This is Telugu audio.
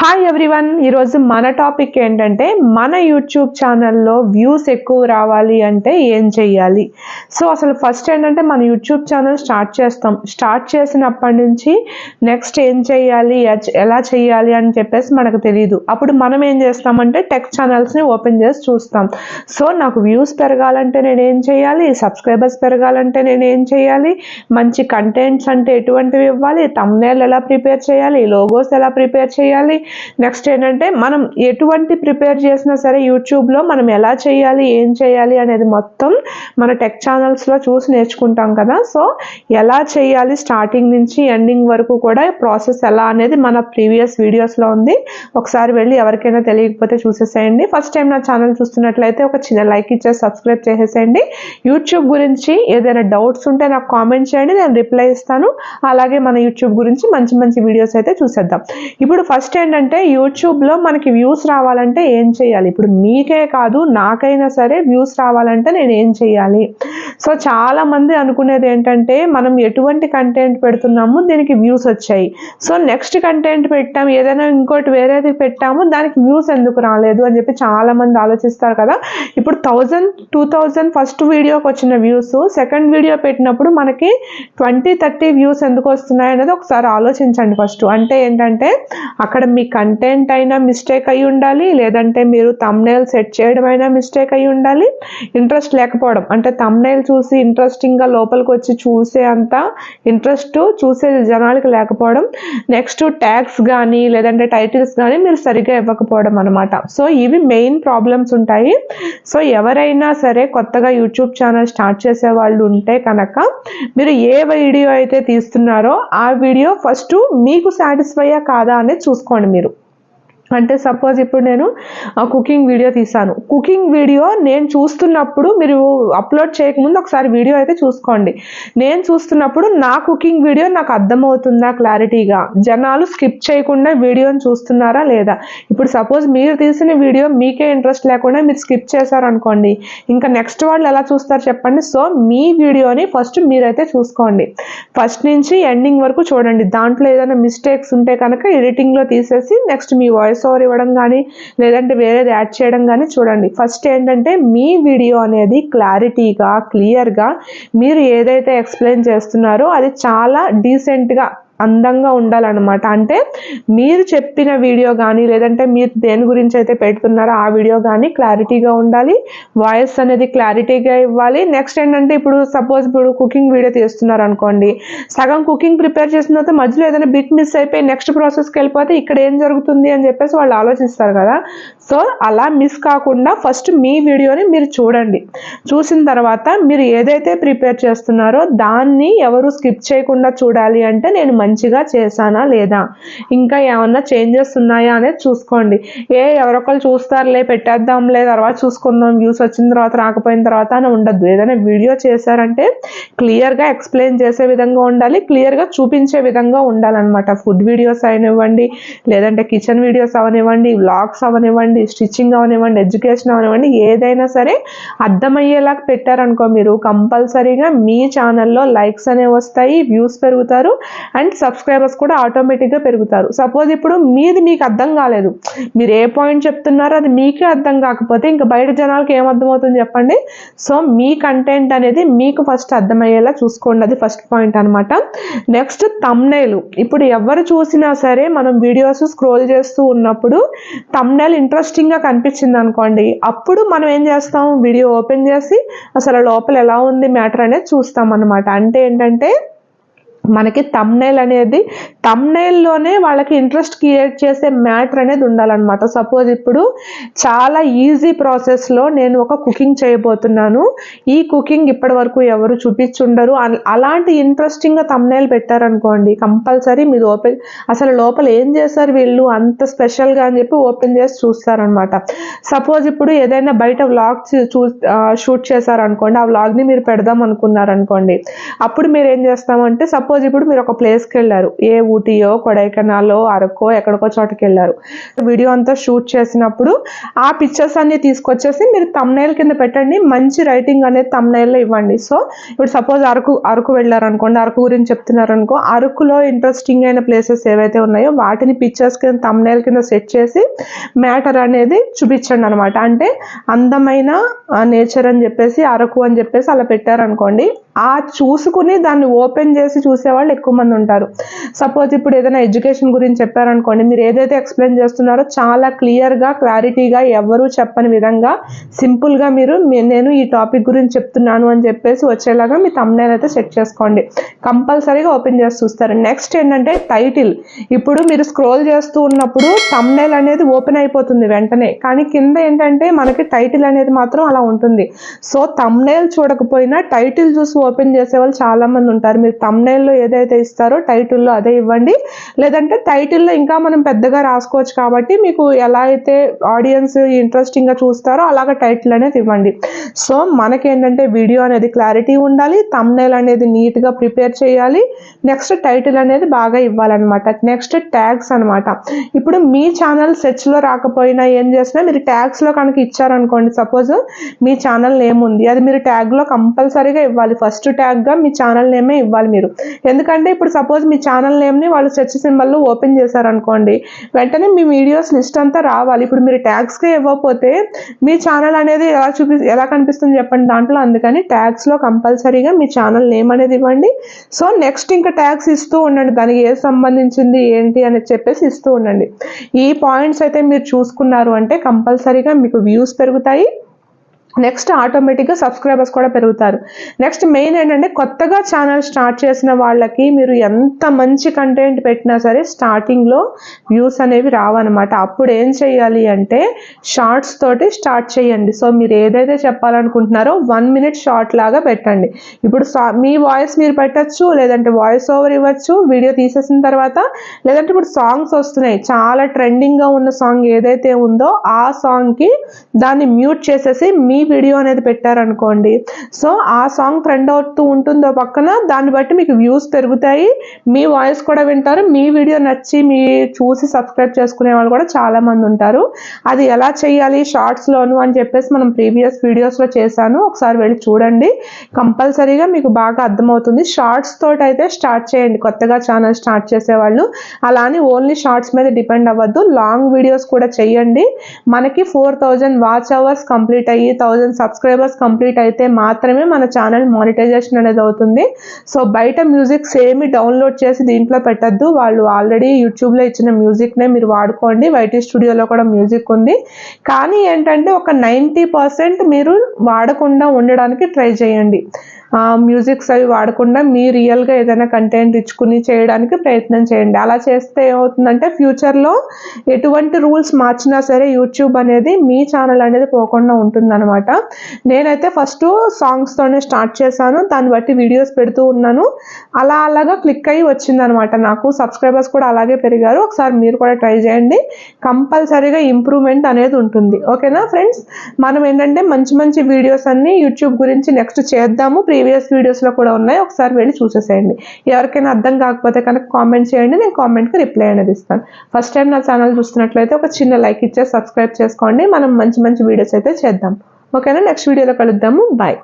హాయ్ ఎవ్రీవన్ ఈరోజు మన టాపిక్ ఏంటంటే మన యూట్యూబ్ ఛానల్లో వ్యూస్ ఎక్కువ రావాలి అంటే ఏం చెయ్యాలి? సో అసలు ఫస్ట్ ఏంటంటే మన యూట్యూబ్ ఛానల్ స్టార్ట్ చేస్తాం. స్టార్ట్ చేసినప్పటి నుంచి నెక్స్ట్ ఏం చేయాలి ఎలా చేయాలి అని చెప్పేసి మనకు తెలియదు అప్పుడు మనం ఏం చేస్తామంటే టెక్ ఛానల్స్ని ఓపెన్ చేసి చూస్తాం. సో నాకు వ్యూస్ పెరగాలంటే నేను ఏం చేయాలి సబ్స్క్రైబర్స్ పెరగాలంటే నేను ఏం చేయాలి మంచి కంటెంట్స్ అంటే ఎటువంటివి ఇవ్వాలి? తమ్నేల్ ఎలా ప్రిపేర్ చేయాలి? లోగోస్ ఎలా ప్రిపేర్ చేయాలి? చేయాలి. నెక్స్ట్ ఏంటంటే మనం ఎటువంటి ప్రిపేర్ చేసినా సరే యూట్యూబ్లో మనం ఎలా చేయాలి ఏం చేయాలి అనేది మొత్తం మన టెక్ ఛానల్స్లో చూసి నేర్చుకుంటాం కదా. సో ఎలా చేయాలి స్టార్టింగ్ నుంచి ఎండింగ్ వరకు కూడా ప్రాసెస్ ఎలా అనేది మన ప్రీవియస్ వీడియోస్లో ఉంది. ఒకసారి వెళ్ళి ఎవరికైనా తెలియకపోతే చూసేసేయండి. ఫస్ట్ టైం నా ఛానల్ చూస్తున్నట్లయితే ఒక చిన్న లైక్ ఇచ్చేసి సబ్స్క్రైబ్ చేసేసేయండి. యూట్యూబ్ గురించి ఏదైనా డౌట్స్ ఉంటే నాకు కామెంట్ చేయండి. నేను రిప్లై ఇస్తాను. అలాగే మన యూట్యూబ్ గురించి మంచి మంచి వీడియోస్ అయితే చూసేద్దాం. ఇప్పుడు ఫస్ట్ ఏంటంటే యూట్యూబ్లో మనకి వ్యూస్ రావాలంటే ఏం చేయాలి? ఇప్పుడు మీకే కాదు నాకైనా సరే వ్యూస్ రావాలంటే నేను ఏం చేయాలి? సో చాలామంది అనుకునేది ఏంటంటే మనం ఎటువంటి కంటెంట్ పెడుతున్నాము దీనికి వ్యూస్ వచ్చాయి. సో నెక్స్ట్ కంటెంట్ పెట్టాము ఏదైనా ఇంకోటి వేరేది పెట్టాము దానికి వ్యూస్ ఎందుకు రాలేదు అని చెప్పి చాలా మంది ఆలోచిస్తారు కదా. ఇప్పుడు థౌజండ్ టూ థౌజండ్ ఫస్ట్ వీడియోకి వచ్చిన వ్యూస్ సెకండ్ వీడియో పెట్టినప్పుడు మనకి ట్వంటీ థర్టీ వ్యూస్ ఎందుకు వస్తున్నాయి అనేది ఒకసారి ఆలోచించండి ఫస్ట్. అంటే ఏంటంటే అక్కడ మీ కంటెంట్ అయినా మిస్టేక్ అయి ఉండాలి లేదంటే మీరు తమ్నైల్ సెట్ చేయడం అయినా మిస్టేక్ అయి ఉండాలి. ఇంట్రెస్ట్ లేకపోవడం అంటే తమ్నైల్ చూసి ఇంట్రెస్టింగ్గా లోపలికి వచ్చి చూసే అంత ఇంట్రెస్ట్ చూసే జనాలకి లేకపోవడం. నెక్స్ట్ ట్యాగ్స్ కానీ లేదంటే టైటిల్స్ కానీ మీరు సరిగ్గా ఇవ్వకపోవడం అనమాట సో ఇవి మెయిన్ ప్రాబ్లమ్స్ ఉంటాయి. సో ఎవరైనా సరే కొత్తగా యూట్యూబ్ ఛానల్ స్టార్ట్ చేసే వాళ్ళు ఉంటే కనుక మీరు ఏ వీడియో అయితే తీస్తున్నారో ఆ వీడియో ఫస్ట్ మీకు సాటిస్ఫై కాదా అనేది చూసుకోండి మీరు. అంటే సపోజ్ ఇప్పుడు నేను కుకింగ్ వీడియో తీసాను. కుకింగ్ వీడియో నేను చూస్తున్నప్పుడు మీరు అప్లోడ్ చేయకముందు ఒకసారి వీడియో అయితే చూసుకోండి. నేను చూస్తున్నప్పుడు నా కుకింగ్ వీడియో నాకు అర్థమవుతుందా క్లారిటీగా జనాలు స్కిప్ చేయకుండా వీడియోని చూస్తున్నారా లేదా? ఇప్పుడు సపోజ్ మీరు తీసిన వీడియో మీకే ఇంట్రెస్ట్ లేకుండా మీరు స్కిప్ చేశారనుకోండి. ఇంకా నెక్స్ట్ వాళ్ళు ఎలా చూస్తారు చెప్పండి? సో మీ వీడియోని ఫస్ట్ మీరైతే చూసుకోండి. ఫస్ట్ నుంచి ఎండింగ్ వరకు చూడండి. దాంట్లో ఏదైనా మిస్టేక్స్ ఉంటే కనుక ఎడిటింగ్లో తీసేసి నెక్స్ట్ మీ వాయిస్ ఓవర్ ఇవ్వడం కానీ లేదంటే వేరేది యాడ్ చేయడం కానీ చూడండి. ఫస్ట్ ఏంటంటే మీ వీడియో అనేది క్లారిటీగా క్లియర్గా మీరు ఏదైతే ఎక్స్ప్లెయిన్ చేస్తున్నారో అది చాలా డీసెంట్గా అందంగా ఉండాలన్నమాట. అంటే మీరు చెప్పిన వీడియో కానీ లేదంటే మీరు దేని గురించి అయితే పెడుతున్నారో ఆ వీడియో కానీ క్లారిటీగా ఉండాలి. వాయిస్ అనేది క్లారిటీగా ఇవ్వాలి. నెక్స్ట్ ఏంటంటే ఇప్పుడు సపోజ్ ఇప్పుడు కుకింగ్ వీడియో తీస్తున్నారు అనుకోండి సగం కుకింగ్ ప్రిపేర్ చేసిన తర్వాత మధ్యలో ఏదైనా బిట్ మిస్ అయిపోయి నెక్స్ట్ ప్రాసెస్కి వెళ్ళిపోతే ఇక్కడ ఏం జరుగుతుంది అని చెప్పేసి వాళ్ళు ఆలోచిస్తారు కదా. సో అలా మిస్ కాకుండా ఫస్ట్ మీ వీడియోని మీరు చూడండి. చూసిన తర్వాత మీరు ఏదైతే ప్రిపేర్ చేస్తున్నారో దాన్ని ఎవరు స్కిప్ చేయకుండా చూడాలి అంటే నేను మంచి మంచిగా చేశానా లేదా? ఇంకా ఏమన్నా చేంజెస్ ఉన్నాయా అనేది చూసుకోండి. ఏ ఎవరొకరు చూస్తారులే పెట్టేద్దాంలే తర్వాత చూసుకుందాం వ్యూస్ వచ్చిన తర్వాత రాకపోయిన తర్వాత అని ఉండద్దు. ఏదైనా వీడియో చేశారంటే క్లియర్గా ఎక్స్ప్లెయిన్ చేసే విధంగా ఉండాలి క్లియర్గా చూపించే విధంగా ఉండాలన్నమాట. ఫుడ్ వీడియోస్ అవనివ్వండి లేదంటే కిచెన్ వీడియోస్ అవనివ్వండి వ్లాగ్స్ అవనివ్వండి స్టిచ్చింగ్ అవనివ్వండి ఎడ్యుకేషన్ అవనివ్వండి ఏదైనా సరే అర్థమయ్యేలాగా పెట్టారనుకో మీరు కంపల్సరీగా మీ ఛానల్లో లైక్స్ అనేవి వస్తాయి వ్యూస్ పెరుగుతారు అండ్ సబ్స్క్రైబర్స్ కూడా ఆటోమేటిక్గా పెరుగుతారు. సపోజ్ ఇప్పుడు మీది మీకు అర్థం కాలేదు. మీరు ఏ పాయింట్ చెప్తున్నారో అది మీకే అర్థం కాకపోతే ఇంకా బయట జనాలకి ఏం చెప్పండి? సో మీ కంటెంట్ అనేది మీకు ఫస్ట్ అర్థమయ్యేలా చూసుకోండి. అది ఫస్ట్ పాయింట్ అనమాట నెక్స్ట్ తమ్నైల్ ఇప్పుడు ఎవరు చూసినా సరే మనం వీడియోస్ స్క్రోల్ చేస్తూ ఉన్నప్పుడు తమ్నైల్ ఇంట్రెస్టింగ్గా కనిపించింది అనుకోండి. అప్పుడు మనం ఏం చేస్తాం? వీడియో ఓపెన్ చేసి అసలు లోపల ఎలా ఉంది మ్యాటర్ అనేది చూస్తాం అనమాట అంటే ఏంటంటే మనకి తమ్నైల్ అనేది తమ్నైల్లోనే వాళ్ళకి ఇంట్రెస్ట్ క్రియేట్ చేసే మ్యాటర్ అనేది ఉండాలన్నమాట. సపోజ్ ఇప్పుడు చాలా ఈజీ ప్రాసెస్లో నేను ఒక కుకింగ్ చేయబోతున్నాను. ఈ కుకింగ్ ఇప్పటి వరకు ఎవరు చూపించుండరు. అలాంటి ఇంట్రెస్టింగ్గా తమ్నైల్ పెట్టారనుకోండి కంపల్సరీ మీరు ఓపెన్ అసలు లోపల ఏం చేశారు వీళ్ళు? అంత స్పెషల్గా అని చెప్పి ఓపెన్ చేసి చూస్తారనమాట సపోజ్ ఇప్పుడు ఏదైనా బయట వ్లాగ్ చూ షూట్ చేశారనుకోండి ఆ వ్లాగ్ని మీరు పెడదాం అనుకున్నారనుకోండి అప్పుడు మీరు ఏం చేస్తామంటే సపోజ్ సపోజ్ ఇప్పుడు మీరు ఒక ప్లేస్కి వెళ్ళారు. ఏ ఊటీయో కొడైకెనాలో అరకో ఎక్కడికో చోటకి వెళ్ళారు. వీడియో అంతా షూట్ చేసినప్పుడు ఆ పిక్చర్స్ అన్ని తీసుకొచ్చేసి మీరు తమ్నైల్ కింద పెట్టండి. మంచి రైటింగ్ అనేది తమ్నైల్లో ఇవ్వండి. సో ఇప్పుడు సపోజ్ అరకు అరకు వెళ్ళారు అనుకోండి అరకు గురించి చెప్తున్నారు అనుకో అరకులో ఇంట్రెస్టింగ్ అయిన ప్లేసెస్ ఏవైతే ఉన్నాయో వాటిని పిక్చర్స్ కింద తమ్నైల్ కింద సెట్ చేసి మ్యాటర్ అనేది చూపించండి అనమాట అంటే అందమైన నేచర్ అని చెప్పేసి అరకు అని చెప్పేసి అలా పెట్టారనుకోండి ఆ చూసుకుని దాన్ని ఓపెన్ చేసి చూసి వాళ్ళు ఎక్కువ మంది ఉంటారు. సపోజ్ ఇప్పుడు ఏదైనా ఎడ్యుకేషన్ గురించి చెప్పారనుకోండి మీరు ఏదైతే ఎక్స్ప్లెయిన్ చేస్తున్నారో చాలా క్లియర్గా క్లారిటీగా ఎవరూ చెప్పని విధంగా సింపుల్గా మీరు నేను ఈ టాపిక్ గురించి చెప్తున్నాను అని చెప్పేసి వచ్చేలాగా మీ తమ్నేల్ అయితే సెట్ చేసుకోండి. కంపల్సరీగా ఓపెన్ చేసి చూస్తారు. నెక్స్ట్ ఏంటంటే టైటిల్ ఇప్పుడు మీరు స్క్రోల్ చేస్తూ ఉన్నప్పుడు తమ్నేల్ అనేది ఓపెన్ అయిపోతుంది వెంటనే. కానీ కింద ఏంటంటే మనకి టైటిల్ అనేది మాత్రం అలా ఉంటుంది. సో తమ్నేల్ చూడకపోయినా టైటిల్ చూసి ఓపెన్ చేసే వాళ్ళు చాలా మంది ఉంటారు. మీరు తమ్నేల్లో ఏదైతే ఇస్తారో టైటిల్లో అదే ఇవ్వండి. లేదంటే టైటిల్లో ఇంకా మనం పెద్దగా రాసుకోవచ్చు కాబట్టి మీకు ఎలా అయితే ఆడియన్స్ ఇంట్రెస్టింగ్గా చూస్తారో అలాగ టైటిల్ అనేది ఇవ్వండి. సో మనకి ఏంటంటే వీడియో అనేది క్లారిటీ ఉండాలి తమ్నైల్ అనేది నీట్గా ప్రిపేర్ చేయాలి నెక్స్ట్ టైటిల్ అనేది బాగా ఇవ్వాలన్నమాట. నెక్స్ట్ ట్యాగ్స్ అన్నమాట. ఇప్పుడు మీ ఛానల్ సెర్చ్లో రాకపోయినా ఏం చేసినా మీరు ట్యాగ్స్లో కనుక ఇచ్చారనుకోండి సపోజ్ మీ ఛానల్ నేమ్ ఉంది. అది మీరు ట్యాగ్లో కంపల్సరీగా ఇవ్వాలి. ఫస్ట్ ట్యాగ్గా మీ ఛానల్ నేమే ఇవ్వాలి మీరు. ఎందుకంటే ఇప్పుడు సపోజ్ మీ ఛానల్ నేమ్ని వాళ్ళు సెర్చ్ సింబల్లో ఓపెన్ చేశారనుకోండి వెంటనే మీ వీడియోస్ లిస్ట్ అంతా రావాలి. ఇప్పుడు మీరు ట్యాగ్స్కే ఇవ్వకపోతే మీ ఛానల్ అనేది ఎలా చూపి ఎలా కనిపిస్తుంది చెప్పండి దాంట్లో? అందుకని ట్యాగ్స్లో కంపల్సరీగా మీ ఛానల్ నేమ్ అనేది ఇవ్వండి. సో నెక్స్ట్ ఇంకా ట్యాగ్స్ ఇస్తూ ఉండండి. దానికి ఏ సంబంధించింది ఏంటి అని చెప్పేసి ఇస్తూ ఉండండి. ఈ పాయింట్స్ అయితే మీరు చూసుకున్నారు అంటే కంపల్సరీగా మీకు వ్యూస్ పెరుగుతాయి. నెక్స్ట్ ఆటోమేటిక్గా సబ్స్క్రైబర్స్ కూడా పెరుగుతారు. నెక్స్ట్ మెయిన్ ఏంటంటే కొత్తగా ఛానల్ స్టార్ట్ చేసిన వాళ్ళకి మీరు ఎంత మంచి కంటెంట్ పెట్టినా సరే స్టార్టింగ్లో వ్యూస్ అనేవి రావన్నమాట. అప్పుడు ఏం చేయాలి అంటే షార్ట్స్ తోటి స్టార్ట్ చేయండి. సో మీరు ఏదైతే చెప్పాలనుకుంటున్నారో వన్ మినిట్ షార్ట్ లాగా పెట్టండి. ఇప్పుడు సా మీ వాయిస్ మీరు పెట్టచ్చు లేదంటే వాయిస్ ఓవర్ ఇవ్వచ్చు వీడియో తీసేసిన తర్వాత లేదంటే ఇప్పుడు సాంగ్స్ వస్తున్నాయి. చాలా ట్రెండింగ్గా ఉన్న సాంగ్ ఏదైతే ఉందో ఆ సాంగ్కి దాన్ని మ్యూట్ చేసేసి మీ వీడియో అనేది పెట్టారనుకోండి. సో ఆ సాంగ్ ట్రెండ్ అవుతూ ఉంటుందో పక్కన దాన్ని బట్టి మీకు వ్యూస్ పెరుగుతాయి. మీ వాయిస్ కూడా వింటారు. మీ వీడియో నచ్చి మీ చూసి సబ్స్క్రైబ్ చేసుకునే వాళ్ళు కూడా చాలామంది ఉంటారు. అది ఎలా చేయాలి షార్ట్స్లోను అని చెప్పేసి మనం ప్రీవియస్ వీడియోస్లో చేశాను. ఒకసారి వెళ్ళి చూడండి. కంపల్సరీగా మీకు బాగా అర్థమవుతుంది. షార్ట్స్ తోటి అయితే స్టార్ట్ చేయండి. కొత్తగా ఛానల్ స్టార్ట్ చేసేవాళ్ళు. అలానే ఓన్లీ షార్ట్స్ మీద డిపెండ్ అవ్వద్దు. లాంగ్ వీడియోస్ కూడా చేయండి. మనకి four thousand watch hours complete అయ్యి థౌజండ్ సబ్స్క్రైబర్స్ కంప్లీట్ అయితే మాత్రమే మన ఛానల్ మానిటైజేషన్ అనేది అవుతుంది. సో బయట మ్యూజిక్స్ ఏమి డౌన్లోడ్ చేసి దీంట్లో పెట్టద్దు. వాళ్ళు ఆల్రెడీ యూట్యూబ్లో ఇచ్చిన మ్యూజిక్నే మీరు వాడుకోండి. వైటీ స్టూడియోలో కూడా మ్యూజిక్ ఉంది. కానీ ఏంటంటే ఒక నైంటీ పర్సెంట్ మీరు వాడకుండా ఉండడానికి ట్రై చేయండి. మ్యూజిక్స్ అవి వాడకుండా మీ రియల్గా ఏదైనా కంటెంట్ ఇచ్చుకుని చేయడానికి ప్రయత్నం చేయండి. అలా చేస్తే ఏమవుతుందంటే ఫ్యూచర్లో ఎటువంటి రూల్స్ మార్చినా సరే యూట్యూబ్ అనేది మీ ఛానల్ అనేది పోకుండా ఉంటుందన్నమాట. నేనైతే ఫస్ట్ సాంగ్స్తోనే స్టార్ట్ చేశాను. దాన్ని బట్టి వీడియోస్ పెడుతూ ఉన్నాను. అలా అలాగా క్లిక్ అయ్యి వచ్చిందనమాట నాకు. సబ్స్క్రైబర్స్ కూడా అలాగే పెరిగారు. ఒకసారి మీరు కూడా ట్రై చేయండి. కంపల్సరీగా ఇంప్రూవ్మెంట్ అనేది ఉంటుంది. ఓకేనా ఫ్రెండ్స్? మనం ఏంటంటే మంచి మంచి వీడియోస్ అన్ని యూట్యూబ్ గురించి నెక్స్ట్ చేద్దాము. ప్రీవియస్ వీడియోస్లో కూడా ఉన్నాయి. ఒకసారి వెళ్ళి చూసేసేయండి. ఎవరికైనా అర్థం కాకపోతే కనుక కామెంట్ చేయండి. నేను కామెంట్కి రిప్లై అనేది ఇస్తాను. ఫస్ట్ టైం నా ఛానల్ చూస్తున్నట్లయితే ఒక చిన్న లైక్ ఇచ్చే సబ్స్క్రైబ్ చేసుకోండి. మనం మంచి మంచి వీడియోస్ అయితే చేద్దాం. ఓకేనా? నెక్స్ట్ వీడియోలో కలుద్దాము. బాయ్.